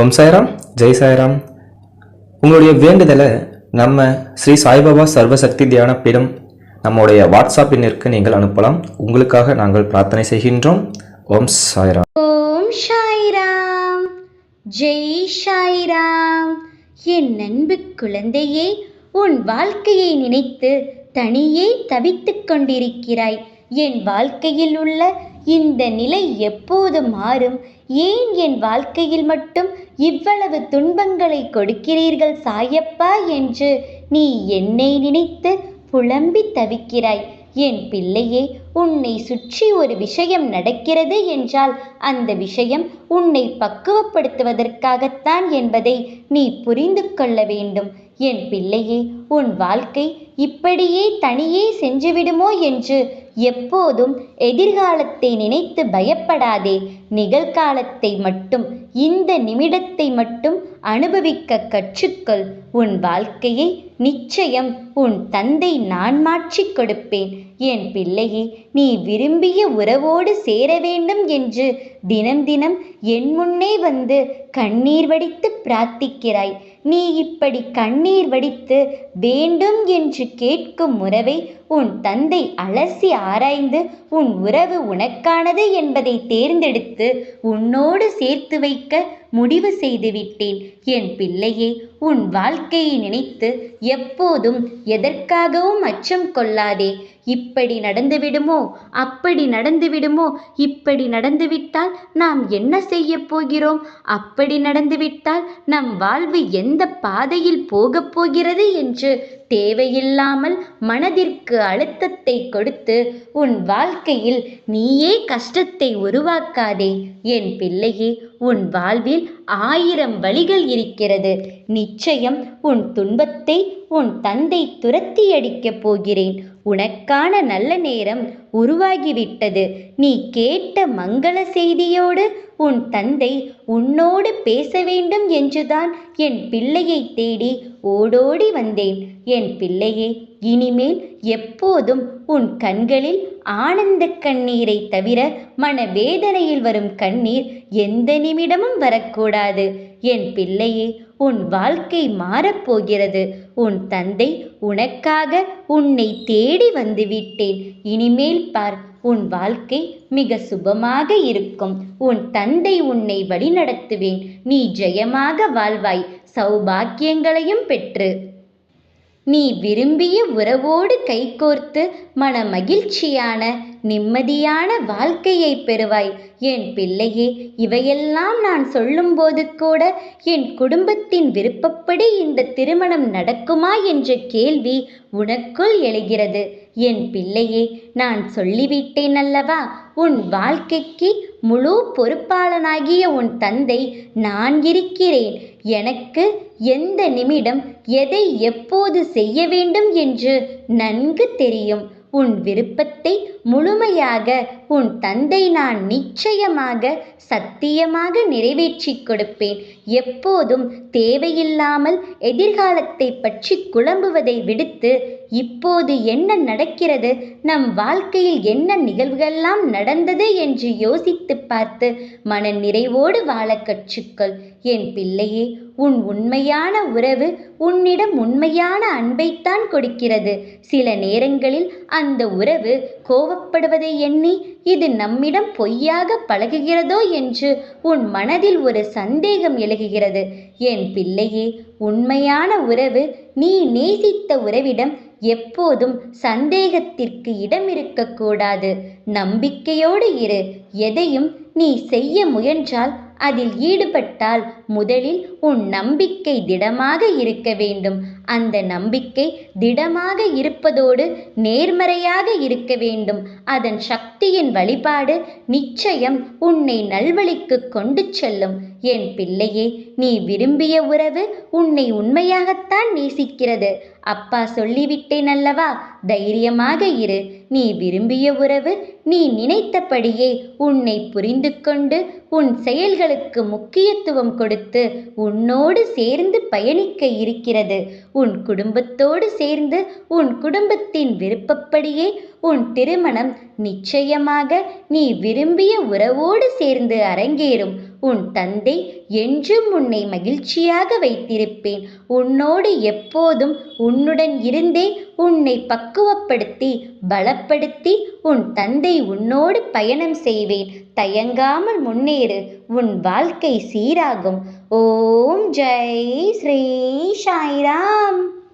ஓம் சாய்ராம் ஜெய் சாய்ராம். உங்களுடைய வேண்டுதலை நம்ம ஸ்ரீ சாய்பாபா சர்வசக்தி தியான பீடம் நம்முடைய வாட்ஸ்அப் எண்ணிற்கு நீங்கள் அனுப்பலாம். உங்களுக்காக நாங்கள் பிரார்த்தனை செய்கின்றோம். ஓம் சாய்ராம். ஓம் சாய்ராம் ஜெய் சாய்ராம். என் அன்பு குழந்தையே உன் வாழ்க்கையை நினைத்து தனியே தவித்துக் கொண்டிருக்கிறாய். என் வாழ்க்கையில் உள்ள இந்த நிலை எப்போது மாறும்? ஏன் என் வாழ்க்கையில் மட்டும் இவ்வளவு துன்பங்களை கொடுக்கிறீர்கள் சாயப்பா என்று நீ என்னை நினைத்து புலம்பி தவிக்கிறாய். என் பிள்ளையே உன்னை சுற்றி ஒரு விஷயம் நடக்கிறது என்றால் அந்த விஷயம் உன்னை பக்குவப்படுத்துவதற்காகத்தான் என்பதை நீ புரிந்து கொள்ள வேண்டும். என் பிள்ளையே உன் வாழ்க்கை இப்படியே தனியே சென்றுவிடுமோ என்று எப்போதும் எதிர்காலத்தை நினைத்து பயப்படாதே. நிகழ்காலத்தை மட்டும் இந்த நிமிடத்தை மட்டும் அனுபவிக்க கற்றுக்கொள். உன் வாழ்க்கையை நிச்சயம் உன் தந்தை நான் மாற்றிக் கொடுப்பேன். என் பிள்ளையே நீ விரும்பிய உறவோடு சேர வேண்டும் என்று தினம் தினம் என் முன்னே வந்து கண்ணீர் வடித்து பிரார்த்திக்கிறாய். நீ இப்படி கண்ணீர் வடித்து வேண்டும் என்று கேட்கும் உறவை உன் தந்தை அலசி ஆராய்ந்து உன் உறவு உனக்கானது என்பதை தேர்ந்தெடுத்து உன்னோடு சேர்த்து வைக்க முடிவு செய்துவிட்டேன். என் பிள்ளையே உன் வாழ்க்கையை நினைத்து எப்போதும் எதற்காகவும் அச்சம் கொள்ளாதே. இப்படி நடந்துவிடுமோ? அப்படி நடந்துவிடுமோ? இப்படி நடந்துவிட்டால் நாம் என்ன செய்ய போகிறோம்? அப்படி நடந்துவிட்டால் நம் வாழ்வு எந்த பாதையில் போகப் போகிறது என்று தேவையில்லாமல் மனதிற்கு அழுத்தத்தை கொடுத்து உன் வாழ்க்கையில் நீயே கஷ்டத்தை உருவாக்காதே என் பிள்ளையே உன் வாழ்வில் ஆயிரம் வழிகள் இருக்கிறது. நிச்சயம் உன் துன்பத்தை உன் தந்தை துரத்தி அடிக்கப் போகிறேன். உனக்கான நல்ல நேரம் உருவாகிவிட்டது. நீ கேட்ட மங்கள செய்தியோடு உன் தந்தை உன்னோடு பேச வேண்டும் என்றுதான் என் பிள்ளையை தேடி ஓடோடி வந்தேன். என் பிள்ளையே இனிமேல் எப்போதும் உன் கண்களில் ஆனந்த கண்ணீரை தவிர மனவேதனையில் வரும் கண்ணீர் எந்த நிமிடமும் வரக்கூடாது. என் பிள்ளையே உன் வாழ்க்கை மாறப்போகிறது உன் தந்தை உனக்காக உன்னை தேடி வந்துவிட்டேன் இனிமேல் பார் உன் வாழ்க்கை மிக சுபமாக இருக்கும். உன் தந்தை உன்னை வழிநடத்துவேன். நீ ஜெயமாக வாழ்வாய். சௌபாக்கியங்களையும் பெற்று. நீ விரும்பிய உறவோடு கைகோர்த்து மன மகிழ்ச்சியான நிம்மதியான வாழ்க்கையை பெறுவாய். என் பிள்ளையே இவையெல்லாம் நான் சொல்லும்போது கூட என் குடும்பத்தின் விருப்பப்படி இந்த திருமணம் நடக்குமா என்ற கேள்வி உனக்குள் எழுகிறது. என் பிள்ளையே நான் சொல்லிவிட்டேன் அல்லவா? உன் வாழ்க்கைக்கு முழு பொறுப்பாளனாகிய உன் தந்தை நான் இருக்கிறேன். எனக்கு எந்த நிமிடம் எதை எப்போது செய்ய வேண்டும் என்று நன்கு தெரியும். உன் விருப்பத்தை முழுமையாக உன் தந்தை நான் நிச்சயமாக சத்தியமாக நிறைவேற்றிக் கொடுப்பேன். எப்போதும் தேவையில்லாமல் எதிர்காலத்தை பற்றி குழம்புவதை விடுத்து இப்போது என்ன நடக்கிறது? நம் வாழ்க்கையில் என்ன நிகழ்வுகள்லாம் நடந்தது என்று யோசித்து பார்த்து மன நிறைவோடு வாழ கற்றுக்கொள். என் பிள்ளையே உன் உண்மையான உறவு உன்னிடம் உண்மையான அன்பைத்தான் கொடுக்கிறது. சில நேரங்களில் அந்த உறவு கோவப்படுவதை எண்ணி இது நம்மிடம் பொய்யாக பழகுகிறதோ என்று உன் மனதில் ஒரு சந்தேகம் எழுகுகிறது என் பிள்ளையே உண்மையான உறவு நீ நேசித்த உறவிடம் எப்போதும் சந்தேகத்திற்கு இடம் இருக்கக்கூடாது. நம்பிக்கையோடு இரு. எதையும் நீ செய்ய முயன்றால் அதில் ஈடுபட்டால் முதலில் உன் நம்பிக்கை திடமாக இருக்க வேண்டும். அந்த நம்பிக்கை திடமாக இருப்பதோடு நேர்மறையாக இருக்க வேண்டும். அதன் சக்தியின் வழிபாடு நிச்சயம் உன்னை நல்வழிக்கு கொண்டு செல்லும். என் பிள்ளையே நீ விரும்பிய உறவு உன்னை உண்மையாகத்தான் நேசிக்கிறது. அப்பா சொல்லிவிட்டேன் அல்லவா? தைரியமாக இரு. நீ விரும்பிய உறவு நீ நினைத்தபடியே உன்னை புரிந்து கொண்டு உன் செயல்களுக்கு முக்கியத்துவம் கொடுத்து உன்னோடு சேர்ந்து பயணிக்க இருக்கிறது. உன் குடும்பத்தோடு சேர்ந்து உன் குடும்பத்தின் விருப்பப்படியே உன் திருமணம் நிச்சயமாக நீ விரும்பிய உறவோடு சேர்ந்து அரங்கேறும். உன் தந்தை என்றும் உன்னை மகிழ்ச்சியாக வைத்திருப்பேன். உன்னோடு எப்போதும் உன்னுடன் இருந்தே உன்னை பக்குவப்படுத்தி பலப்படுத்தி உன் தந்தை உன்னோடு பயணம் செய்வேன். தயங்காமல் முன்னேறு உன் வாழ்க்கை சீராகும். ஓம் ஜெய் ஸ்ரீ சாய்ராம்.